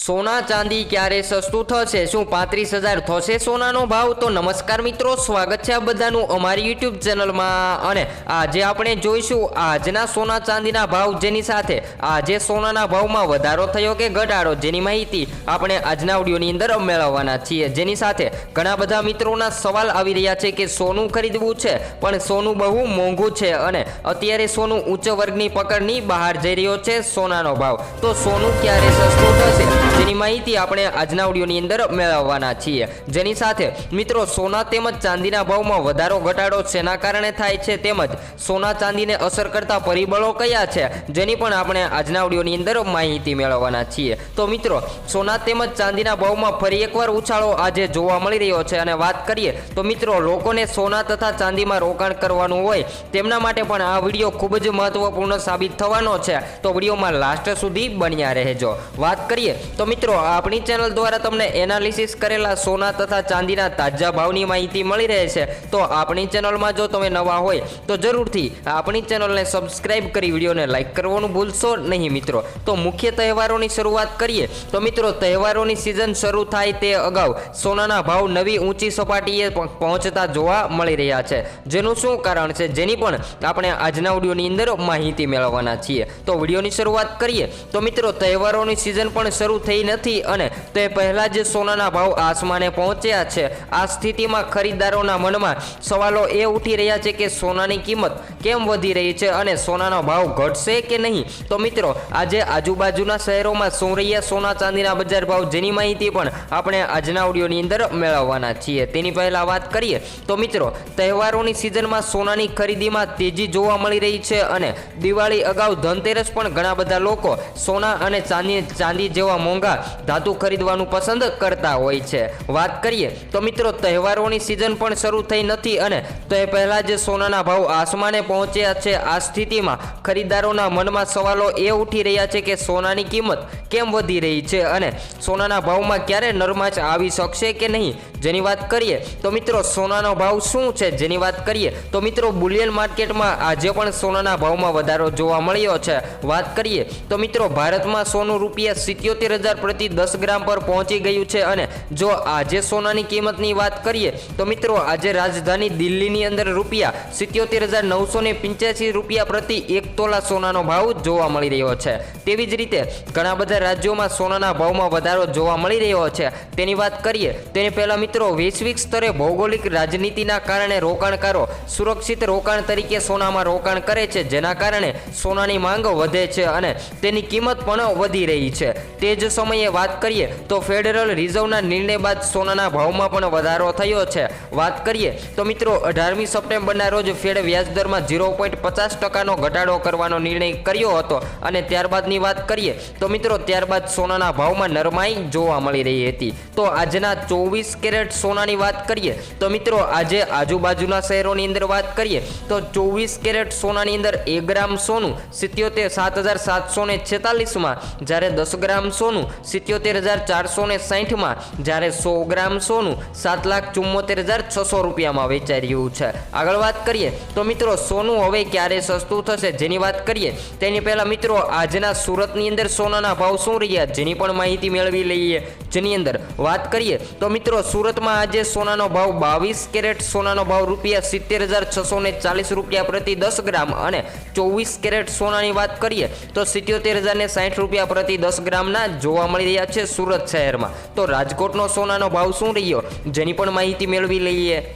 સોના ચાંદી ક્યારે સસ્તું થશે? શું પાંત્રીસ હજાર થશે સોનાનો ભાવ? તો નમસ્કાર મિત્રો, સ્વાગત છે આ બધાનું અમારી યુટ્યુબ ચેનલમાં. અને આજે આપણે જોઈશું આજના સોના ચાંદીના ભાવ જેની સાથે. આજે સોનાના ભાવમાં વધારો થયો કે ઘટાડો? જેની માહિતી આપણે આજના ઓડિયોની અંદર મેળવવાના છીએ. જેની સાથે ઘણા બધા મિત્રોના સવાલ આવી રહ્યા છે કે સોનું ખરીદવું છે, પણ સોનું બહુ મોંઘું છે અને અત્યારે સોનું ઉચ્ચ વર્ગની પકડની બહાર જઈ રહ્યો છે સોનાનો ભાવ. તો સોનું ક્યારે સસ્તું થશે? જેની માહિતી આપણે આજના ઓડિયોની અંદર મેળવવાના છીએ. જેની સાથે મિત્રો સોના તેમજ ચાંદીના ભાવમાં વધારો ઘટાડો શેના કારણે થાય છે તેમજ સોના ચાંદીને અસર કરતા પરિબળો કયા છે જેની પણ આપણે આજના ઓડિયોની અંદર માહિતી મેળવવાના છીએ. તો મિત્રો, સોના તેમજ ચાંદીના ભાવમાં ફરી એકવાર ઉછાળો આજે જોવા મળી રહ્યો છે અને વાત કરીએ તો મિત્રો, લોકોને સોના તથા ચાંદીમાં રોકાણ કરવાનું હોય તેમના માટે પણ આ વીડિયો ખૂબ જ મહત્વપૂર્ણ સાબિત થવાનો છે. તો વિડીયોમાં લાસ્ટ સુધી બન્યા રહેજો. વાત કરીએ તો મિત્રો, આપણી ચેનલ દ્વારા તમને એનાલિસિસ કરેલા સોના તથા ચાંદીના તાજા ભાવની માહિતી મળી રહે છે. તો આપણી ચેનલમાં જો તમે નવા હોય, તો જરૂરથી આપણી ચેનલને સબસ્ક્રાઇબ કરી વિડીયોને લાઇક કરવાનું ભૂલશો નહીં મિત્રો. તો મુખ્ય તહેવારોની શરૂઆત કરીએ. તો મિત્રો, તહેવારોની સિઝન શરૂ થાય તે અગાઉ સોનાના ભાવ નવી ઊંચી સપાટીએ પહોંચતા જોવા મળી રહ્યા છે. જેનું શું કારણ છે? જેની પણ આપણે આજના વિડીયોની અંદર માહિતી મેળવવાના છીએ. તો વિડીયોની શરૂઆત કરીએ. તો મિત્રો, તહેવારોની સિઝન પણ શરૂ થઈ નથી અને તે પહેલાં જ સોનાના ભાવ આસમાને પહોંચ્યા છે. આ સ્થિતિમાં ખરીદદારોના મનમાં સવાલો એ ઉઠી રહ્યા છે કે સોનાની કિંમત કેમ વધી રહી છે અને સોનાનો ભાવ ઘટશે કે નહીં? તો મિત્રો, આજે આજુબાજુના શહેરોમાં સોરૈયા સોના ચાંદીના બજાર ભાવ જેની માહિતી પણ આપણે આજના ઓડિયોની અંદર મેળવવાના છીએ. તેની પહેલા વાત કરીએ તો મિત્રો, તહેવારોની સિઝનમાં સોનાની ખરીદીમાં તેજી જોવા મળી રહી છે અને દિવાળી અગાઉ ધનતેરસ પણ ઘણા બધા લોકો સોના અને ચાંદી ચાંદી જેવા મોંઘા ધાતુ ખરીદવાનું પસંદ કરતા હોય છે. વાત કરીએ તો મિત્રો, તહેવારોની સિઝન પણ શરૂ થઈ નથી અને તે પહેલાં જ સોનાના ભાવ આસમાને પહોંચ્યા છે. આ સ્થિતિમાં ખરીદદારોના મનમાં સવાલો એ ઉઠી રહ્યા છે કે સોનાની કિંમત કેમ વધી રહી છે અને સોનાના ભાવમાં ક્યારે નરમાશ આવી શકશે કે નહીં? જેની વાત કરીએ તો મિત્રો, સોનાનો ભાવ શું છે? જેની વાત કરીએ તો મિત્રો, બુલિયન માર્કેટમાં આજે પણ સોનાના ભાવમાં વધારો જોવા મળ્યો છે. વાત કરીએ તો મિત્રો, ભારતમાં સોનું રૂપિયા સિત્યોતેર હજાર પ્રતિ દસ ગ્રામ પર પહોંચી ગયું છે અને જો આજે સોનાની કિંમતની વાત કરીએ, તો મિત્રો આજે રાજધાની દિલ્હીની અંદર રૂપિયા સિત્યોતેર હજાર નવસો ને પંચ્યાસી રૂપિયા પ્રતિ એક તોલા સોનાનો ભાવ જોવા મળી રહ્યો છે. તેવી જ રીતે ઘણા બધા રાજ્યોમાં સોનાના ભાવમાં વધારો જોવા મળી રહ્યો છે. તેની વાત કરીએ, તેની પહેલા મિત્રો વૈશ્વિક સ્તરે ભૌગોલિક રાજનીતિના કારણે રોકાણકારો સુરક્ષિત રોકાણ તરીકે સોનામાં રોકાણ કરે છે, જેના કારણે સોનાની માંગ વધે છે અને તેની કિંમત પણ વધી રહી છે. તે જ સમયે વાત કરીએ તો ફેડરલ રિઝર્વના નિર્ણય બાદ સોનાના ભાવમાં પણ વધારો થયો છે. વાત કરીએ તો મિત્રો, અઢારમી સપ્ટેમ્બરના રોજ ફેડ વ્યાજદરમાં ઝીરો પોઈન્ટ પચાસ ટકાનો ઘટાડો કરવાનો નિર્ણય કર્યો હતો. અને ત્યારબાદની વાત કરીએ તો મિત્રો, ત્યારબાદ સોનાના ભાવમાં નરમાઈ જોવા મળી રહી હતી. તો આજના ચોવીસ કેરેટ સોનાની વાત કરીએ તો મિત્રો, આજે આજુબાજુના શહેરોની અંદર વાત કરીએ તો ચોવીસ કેરેટ સોનાની અંદર એક ગ્રામ સોનું સિત્યોતેર સાત હજાર સાતસો ને છેતાલીસમાં જ્યારે દસ ગ્રામ સોનું સિત્યોતેર હજાર ચારસો ને સાહીઠમાં જ્યારે સો ગ્રામ સોનું સાત લાખ ચુમ્મોતેર હજાર છસો રૂપિયામાં વેચાઈ રહ્યું છે. આગળ વાત કરીએ તો મિત્રો, સોનું હવે ક્યારે સસ્તું થશે જેની વાત કરીએ, તેની પહેલાં મિત્રો, આજના સુરતની અંદર સોનાના ભાવ શું રહ્યા જેની પણ માહિતી મેળવી લઈએ. જેની અંદર વાત કરીએ તો મિત્રો, સુરતમાં આજે સોનાનો ભાવ બાવીસ કેરેટ, સોનાનો ભાવ રૂપિયા સિત્તેર હજાર છસો ને ચાલીસ રૂપિયા પ્રતિ દસ ગ્રામ અને ચોવીસ કેરેટ સોનાની વાત કરીએ તો સિત્યોતેર હજાર ને સાઠ રૂપિયા પ્રતિ દસ ગ્રામના જોવા મળી રહ્યા છે સુરત શહેરમાં. તો રાજકોટનો સોનાનો ભાવ શું રહ્યો? જેની પણ માહિતી મેળવી લઈએ.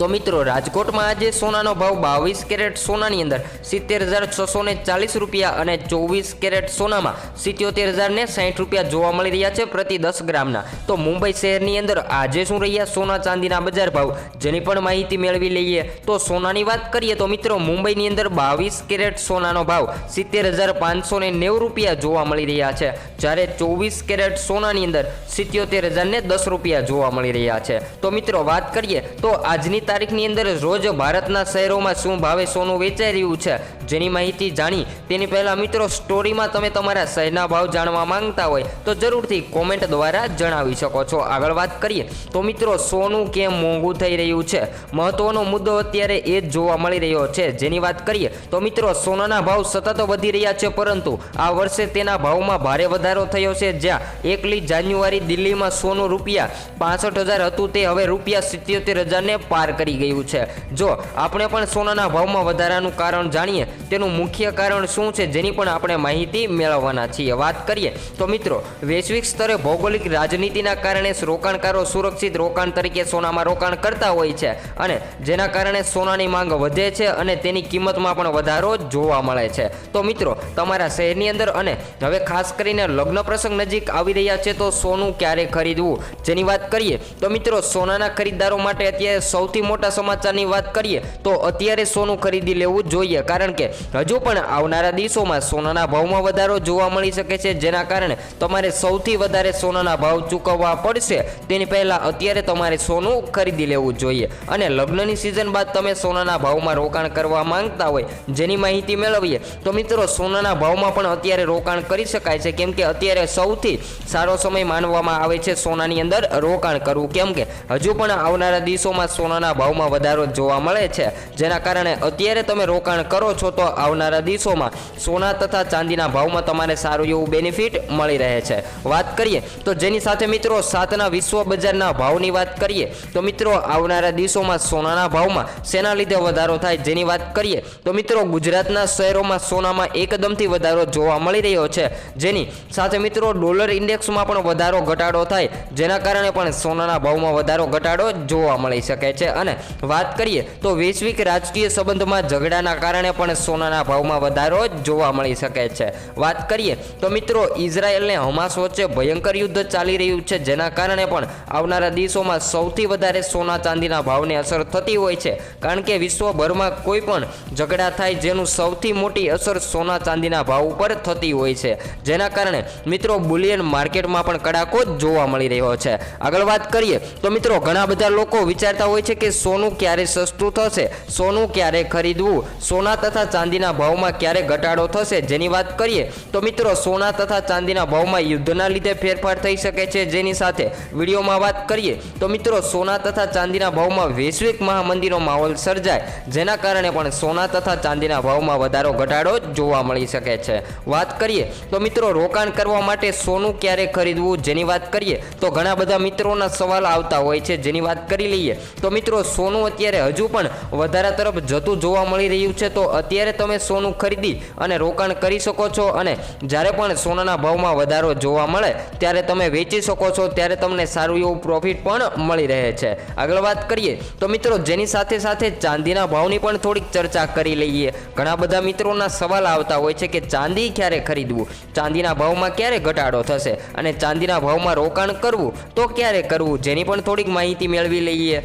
તો મિત્રો, રાજકોટમાં આજે સોનાનો ભાવ બાવીસ કેરેટ સોનાની અંદર સિત્તેર હજાર છસો ચાલીસ રૂપિયા અને ચોવીસ કેરેટ સોનામાં સિત્યોતેર હજાર ને સાઠ રૂપિયા જોવા મળી રહ્યા છે પ્રતિ દસ ગ્રામના. તો મુંબઈ શહેરની અંદર આજે શું રહ્યા સોના ચાંદીના બજાર ભાવ? જેની પણ માહિતી મેળવી લઈએ. તો સોનાની વાત કરીએ તો મિત્રો, મુંબઈની અંદર બાવીસ કેરેટ સોનાનો ભાવ સિત્તેર હજાર પાંચસો નેવું રૂપિયા જોવા મળી રહ્યા છે. જ્યારે ચોવીસ કેરેટ સોનાની અંદર સિત્યોતેર હજારને દસ રૂપિયા જોવા મળી રહ્યા છે. તો મિત્રો વાત કરીએ, તો આજની તારીખની અંદર રોજ ભારતના શહેરોમાં શું ભાવે સોનું વેચાઈ રહ્યું છે? જેની માહિતી જાણી, તેની પહેલાં મિત્રો સ્ટોરીમાં તમે તમારા શહેરના ભાવ જાણવા માંગતા હોય, તો જરૂરથી કોમેન્ટ દ્વારા જણાવી શકો છો. આગળ વાત કરીએ, તો મિત્રો સોનું કેમ મોંઘું થઈ રહ્યું છે? મહત્વનો મુદ્દો અત્યારે એ જ જોવા મળી રહ્યો છે. જેની વાત કરીએ, તો મિત્રો સોનાના ભાવ સતત વધી રહ્યા છે, પરંતુ આ વર્ષે તેના ભાવમાં ભારે વધારો વધારો થયો છે, જ્યાં એકલી જાન્યુઆરી દિલ્હીમાં સોનું રૂપિયા પાસઠ હજાર હતું, તે હવે રૂપિયા સિત્યોતેર હજારને પાર કરી ગયું છે. જો આપણે પણ સોનાના ભાવમાં વધારાનું કારણ જાણીએ, તેનું મુખ્ય કારણ શું છે, જેની પણ આપણે માહિતી મેળવવાના છીએ. વાત કરીએ તો મિત્રો, વૈશ્વિક સ્તરે ભૌગોલિક રાજનીતિના કારણે રોકાણકારો સુરક્ષિત રોકાણ તરીકે સોનામાં રોકાણ કરતા હોય છે અને જેના કારણે સોનાની માંગ વધે છે અને તેની કિંમતમાં પણ વધારો જોવા મળે છે. તો મિત્રો, તમારા શહેરની અંદર અને હવે ખાસ કરીને લગ્ન પ્રસંગ નજીક આવી રહ્યા છે, તો સોનું ક્યારે ખરીદવું? જેની વાત કરીએ, તો મિત્રો, સોનાના ખરીદદારો માટે અત્યારે સૌથી મોટા સમાચારની વાત કરીએ, તો અત્યારે સોનું ખરીદી લેવું જોઈએ, કારણ કે હજુ પણ આવનારા દિવસોમાં સોનાના ભાવમાં વધારો જોવા મળી શકે છે, જેના કારણે તમારે સૌથી વધારે સોનાના ભાવ ચૂકવવા પડશે. તેની પહેલાં અત્યારે તમારે સોનું ખરીદી લેવું જોઈએ. અને લગ્નની સિઝન બાદ તમે સોનાના ભાવમાં રોકાણ કરવા માંગતા હોય, જેની માહિતી મેળવીએ, તો મિત્રો, સોનાના ભાવમાં પણ અત્યારે રોકાણ કરી શકાય છે, કેમ કે અત્યારે સૌથી સારો સમય માનવામાં આવે છે સોનાની અંદર રોકાણ કરવું. કેમ કે હજુ પણ આવનારા દિવસોમાં સોનાના ભાવમાં વધારો જોવા મળે છે. જેના કારણે અત્યારે તમે રોકાણ કરો છો તો આવનારા દિવસોમાં સોના તથા ચાંદીના ભાવમાં તમારે સારું એવું બેનિફિટ મળી રહે છે. વાત કરીએ તો જેની સાથે મિત્રો સાતના વિશ્વ બજારના ભાવની વાત કરીએ તો મિત્રો આવનારા દિવસોમાં સોનાના ભાવમાં શેના લીધે વધારો થાય જેની વાત કરીએ તો મિત્રો ગુજરાતના શહેરોમાં સોનામાં એકદમથી વધારો જોવા મળી રહ્યો છે. જેની સાથે મિત્રો, ડોલર ઇન્ડેક્સમાં પણ વધારો ઘટાડો થાય. જેના કારણે પણ સોનાના ભાવમાં વધારો ઘટાડો જોવા મળી શકે છે. અને વાત કરીએ તો વૈશ્વિક રાજકીય સંબંધમાં ઝઘડાના કારણે પણ સોનાના ભાવમાં વધારો જોવા મળી શકે છે. વાત કરીએ તો મિત્રો, ઇઝરાયેલને હમાસ વચ્ચે ભયંકર યુદ્ધ ચાલી રહ્યું છે. જેના કારણે પણ આવનારા દિવસોમાં સૌથી વધારે સોના ચાંદીના ભાવને અસર થતી હોય છે. કારણ કે વિશ્વભરમાં કોઈ પણ ઝઘડા થાય, જેનું સૌથી મોટી અસર સોના ચાંદીના ભાવ ઉપર થતી હોય છે. જેના કારણે મિત્રો બુલિયન માર્કેટમાં પણ કડાકો જોવા મળી રહ્યો છે. આગળ વાત કરીએ તો મિત્રો ઘણા બધા લોકો વિચારતા હોય છે કે સોનું ક્યારે સસ્તું થશે, સોનું ક્યારે ખરીદવું, સોના તથા ચાંદીના ભાવમાં ક્યારે ઘટાડો થશે જેની વાત કરીએ તો મિત્રો સોના તથા ચાંદીના ભાવમાં યુદ્ધના લીધે ફેરફાર થઈ શકે છે જેની સાથે વિડીયોમાં વાત કરીએ તો મિત્રો સોના તથા ચાંદીના ભાવમાં વૈશ્વિક મહામંદીનો માહોલ સર્જાય, જેના કારણે પણ સોના તથા ચાંદીના ભાવમાં વધારો ઘટાડો જોવા મળી શકે છે. વાત કરીએ તો મિત્રો રોકાણ કરવા માટે સોનું ક્યારે ખરીદવું જેની વાત કરીએ, તો ઘણા બધા મિત્રોના સવાલ આવતા હોય છે જેની વાત કરી લઈએ. તો મિત્રો, સોનું અત્યારે હજુ પણ વધારા તરફ જતું જોવા મળી રહ્યું છે, તો અત્યારે તમે સોનું ખરીદી અને રોકાણ કરી શકો છો અને જ્યારે પણ સોનાના ભાવમાં વધારો જોવા મળે, ત્યારે તમે વેચી શકો છો, ત્યારે તમને સારું એવું પ્રોફિટ પણ મળી રહે છે. આગળ વાત કરીએ, તો મિત્રો, જેની સાથે સાથે ચાંદીના ભાવની પણ થોડીક ચર્ચા કરી લઈએ. ઘણા બધા મિત્રોના સવાલ આવતા હોય છે કે ચાંદી ક્યારે ખરીદવું? ચાંદીના ભાવમાં ક્યારે ઘટાડો થશે અને ચાંદીના ભાવમાં રોકાણ કરવું, તો ક્યારે કરવું, જેની પણ થોડીક માહિતી મેળવી લઈએ.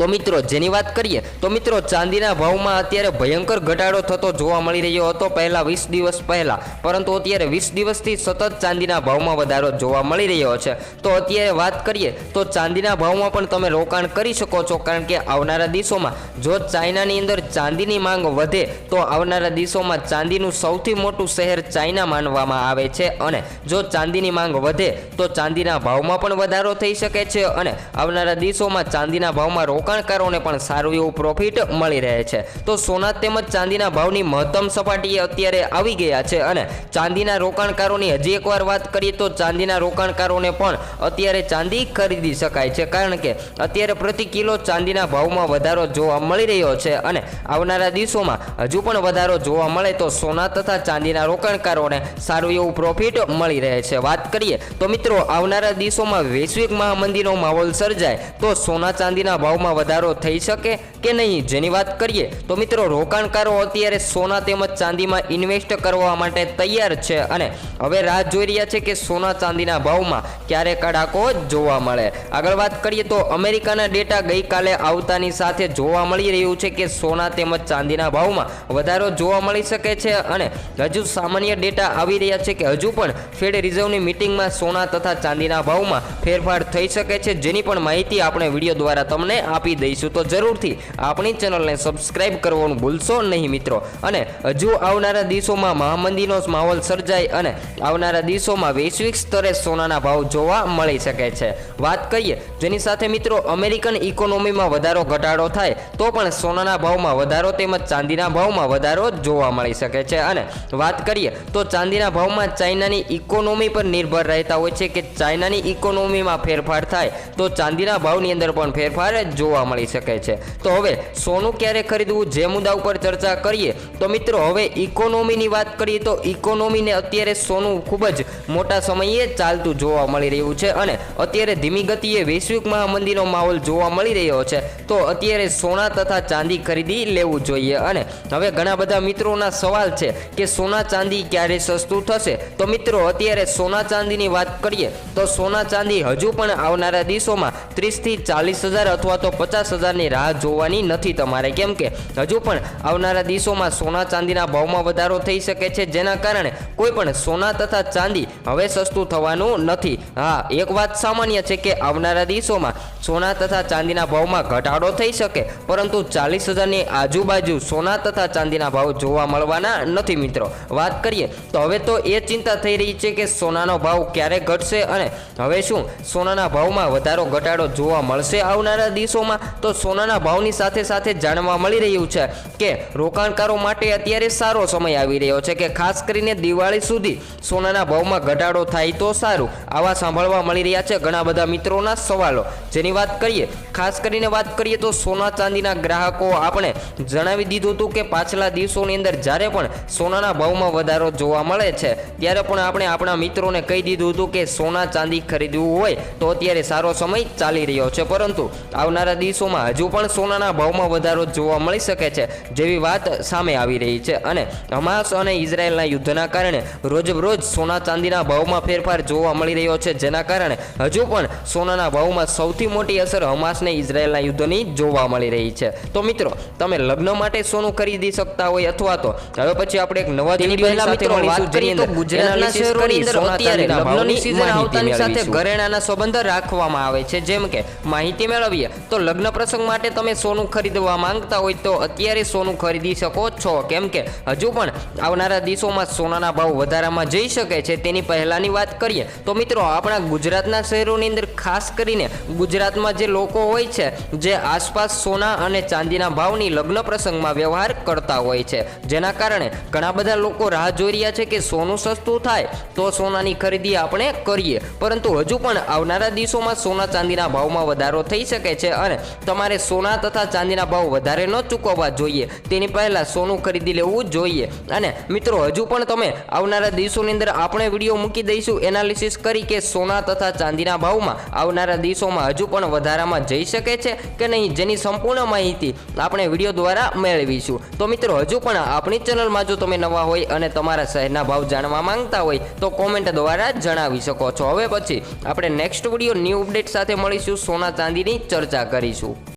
તો મિત્રો, જેની વાત કરીએ, તો મિત્રો, ચાંદીના ભાવમાં અત્યારે ભયંકર ઘટાડો થતો જોવા મળી રહ્યો હતો પહેલા વીસ દિવસ પહેલા. પરંતુ અત્યારે વીસ દિવસથી સતત ચાંદીના ભાવમાં વધારો જોવા મળી રહ્યો છે. તો અત્યારે વાત કરીએ, તો ચાંદીના ભાવમાં પણ તમે રોકાણ કરી શકો છો, કારણ કે આવનારા દિવસોમાં જો ચાઇનાની અંદર ચાંદીની માંગ વધે, તો આવનારા દિવસોમાં ચાંદીનું સૌથી મોટું શહેર ચાઇના માનવામાં આવે છે. અને જો ચાંદીની માંગ વધે, તો ચાંદીના ભાવમાં પણ વધારો થઈ શકે છે. અને આવનારા દિવસોમાં ચાંદીના ભાવમાં રોકાણકારોને પણ સારું એવું પ્રોફિટ મળી રહે છે. તો સોના તેમજ ચાંદીના ભાવની મહત્તમ સપાટીએ અત્યારે આવી ગયા છે અને ચાંદીના રોકાણકારોની હજી એકવાર વાત કરીએ તો ચાંદીના રોકાણકારોને પણ અત્યારે ચાંદી ખરીદી શકાય છે. કારણ કે અત્યારે પ્રતિ કિલો ચાંદીના ભાવમાં વધારો જોવા મળી રહ્યો છે અને આવનારા દિવસોમાં હજુ પણ વધારો જોવા મળે તો સોના તથા ચાંદીના રોકાણકારોને સારું એવું પ્રોફિટ મળી રહે છે. વાત કરીએ તો મિત્રો, આવનારા દિવસોમાં વૈશ્વિક મહામંદીનો માહોલ સર્જાય તો સોના ચાંદીના ભાવમાં વધારો થઈ શકે કે નહીં? જેની વાત કરીએ તો મિત્રો, રોકાણકારો અત્યારે સોના તેમજ ચાંદીમાં ઇન્વેસ્ટ કરવા માટે તૈયાર છે અને હવે રાહ જોઈ રહ્યા છે કે સોના ચાંદીના ભાવમાં ક્યારે કડાકો જોવા મળે. આગળ વાત કરીએ તો અમેરિકાના ડેટા ગઈકાલે આવતાની સાથે જોવા મળી રહ્યું છે કે સોના તેમજ ચાંદીના ભાવમાં વધારો જોવા મળી શકે છે અને હજુ સામાન્ય ડેટા આવી રહ્યા છે કે હજુ પણ ફેડ રિઝર્વની મિટિંગમાં સોના તથા ચાંદીના ભાવમાં ફેરફાર થઈ શકે છે. જેની પણ માહિતી આપણે વીડિયો દ્વારા તમને આપ આપી દઈશું. તો જરૂરથી આપણી ચેનલને સબસ્ક્રાઈબ કરવાનું ભૂલશો નહીં મિત્રો. અને હજુ આવનારા દિવસોમાં મહામંદીનો માહોલ સર્જાય અને આવનારા દિવસોમાં વૈશ્વિક સ્તરે સોનાના ભાવ જોવા મળી શકે છે. વાત કરીએ જેની સાથે મિત્રો અમેરિકન ઇકોનોમીમાં વધારો ઘટાડો થાય, તો પણ સોનાના ભાવમાં વધારો તેમજ ચાંદીના ભાવમાં વધારો જોવા મળી શકે છે. અને વાત કરીએ તો ચાંદીના ભાવમાં ચાઇનાની ઇકોનોમી પર નિર્ભર રહેતા હોય છે કે ચાઇનાની ઇકોનોમીમાં ફેરફાર થાય, તો ચાંદીના ભાવની અંદર પણ ફેરફાર જોવા મળી શકે છે. તો હવે સોનું ક્યારે ખરીદવું જે મુદ્દા ઉપર ચર્ચા કરીએ, તો મિત્રો હવે ઇકોનોમીની વાત કરીએ તો ઇકોનોમીને અત્યારે સોનું ખૂબ જ મોટા સમયે ચાલતું જોવા મળી રહ્યું છે અને અત્યારે ધીમી ગતિએ વૈશ્વિક મહામંદીનો માહોલ જોવા મળી રહ્યો છે. તો અત્યારે સોના તથા ચાંદી ખરીદી લેવું જોઈએ. અને હવે ઘણા બધા મિત્રોના સવાલ છે કે સોના ચાંદી ક્યારે સસ્તું થશે? તો મિત્રો અત્યારે સોના ચાંદીની વાત કરીએ, તો સોના ચાંદી હજુ પણ આવનારા દિવસોમાં ત્રીસથી ચાલીસ હજાર અથવા તો પચાસ હજારની રાહ જોવાની નથી તમારે. કેમ કે હજુ પણ આવનારા દિવસોમાં સોના ચાંદીના ભાવમાં વધારો થઈ શકે છે, જેના કારણે કોઈ પણ સોના તથા ચાંદી હવે સસ્તું થવાનું નથી. હા, એક વાત સામાન્ય છે કે આવનારા દિવસોમાં સોના તથા ચાંદીના ભાવમાં ઘટાડો થઈ શકે, પરંતુ ચાલીસ હજારની આજુબાજુ સોના તથા ચાંદીના ભાવ જોવા મળવાના નથી મિત્રો. વાત કરીએ તો હવે તો એ ચિંતા થઈ રહી છે કે સોનાનો ભાવ ક્યારે ઘટશે અને હવે શું સોનાના ભાવમાં વધારો, ઘટાડો જોવા મળશે આવનારા દિવસોમાં? તો સોનાના ભાવની સાથે સાથે જાણવા મળી રહ્યું છે કે રોકાણકારો માટે અત્યારે સારો સમય આવી રહ્યો છે કે ખાસ કરીને દિવાળી સુધી સોનાના ભાવમાં ઘટાડો થાય તો સારું. આવા સાંભળવા મળી રહ્યા છે ઘણા બધા મિત્રોના સવાલો. જેની વાત કરીએ, ખાસ કરીને વાત કરીએ તો સોના ચાંદીના ગ્રાહકો આપણે જણાવી દીધું હતું કે પાછલા દિવસોની અંદર જ્યારે પણ સોનાના ભાવમાં વધારો જોવા મળે છે, ત્યારે પણ આપણે આપણા મિત્રોને કહી દીધું હતું કે સોના ચાંદી ખરીદવું હોય તો અત્યારે સારો સમય ચાલી રહ્યો છે. પરંતુ આવનારા દિવસોમાં હજુ પણ સોનાના ભાવમાં વધારો જોવા મળી શકે છે જેવી વાત સામે આવી રહી છે. અને હમાસ અને ઇઝરાયલના યુદ્ધના કારણે રોજબરોજ સોના ચાંદીના ભાવમાં ફેરફાર જોવા મળી રહ્યો છે જેના કારણે હજુ પણ સોનાના ભાવમાં સૌથી મોટી અસર હમાસને ઇઝરાયલના યુદ્ધની જોવા મળી રહી છે. તો મિત્રો તમે લગ્ન માટે સોનું ખરીદી શકતા હોય અથવા તો હવે પછી આપણે એક નવા પહેલા સાથે મિત્રો વાત કરીએ તો ગુજરાતના શહેરોની અંદર અત્યારે લગ્નની ભાવની આવતાની સાથે ઘરેણાના સંબંધ રાખવામાં આવે છે જેમ કે માહિતી મેળવીએ તો લગ્ન પ્રસંગ માટે તમે સોનું ખરીદવા માંગતા હોય તો અત્યારે સોનું ખરીદી શકો છો. કેમ કે હજુ પણ આવનારા દિવસોમાં સોનાના ભાવ વધારામાં જઈ શકે છે. તેની પહેલાંની વાત કરીએ તો મિત્રો, આપણા ગુજરાતના શહેરોની અંદર ખાસ કરીને ગુજરાતમાં જે લોકો હોય છે, જે આસપાસ સોના અને ચાંદીના ભાવની લગ્ન પ્રસંગમાં વ્યવહાર કરતા હોય છે. જેના કારણે ઘણા બધા લોકો રાહ જોઈ રહ્યા છે કે સોનું સસ્તું થાય તો સોનાની ખરીદી આપણે કરીએ. પરંતુ હજુ પણ આવનારા દિવસોમાં સોના ચાંદીના ભાવમાં વધારો થઈ શકે છે અને તમારે સોના તથા ચાંદીના ભાવ વધારે ન ચૂકવવા જોઈએ. તેની પહેલાં સોનું ખરીદી લેવું જોઈએ. અને મિત્રો, હજુ પણ તમે આવનારા દિવસોની અંદર આપણે વીડિયો મૂકી દઈશું એનાલિસિસ કરી કે સોના તથા ચાંદીના ભાવમાં આવનારા દિવસોમાં હજુ પણ વધારામાં જઈ શકે છે કે નહીં જેની સંપૂર્ણ માહિતી આપણે વીડિયો દ્વારા મેળવીશું. તો મિત્રો, હજુ પણ આપણી ચેનલમાં જો તમે નવા હોય અને તમારા શહેરના ભાવ જાણવા માંગતા હોય, તો કોમેન્ટ દ્વારા જણાવી શકો છો. હવે પછી આપણે નેક્સ્ટ વીડિયો ન્યૂ અપડેટ સાથે મળીશું સોના ચાંદીની ચર્ચા 以上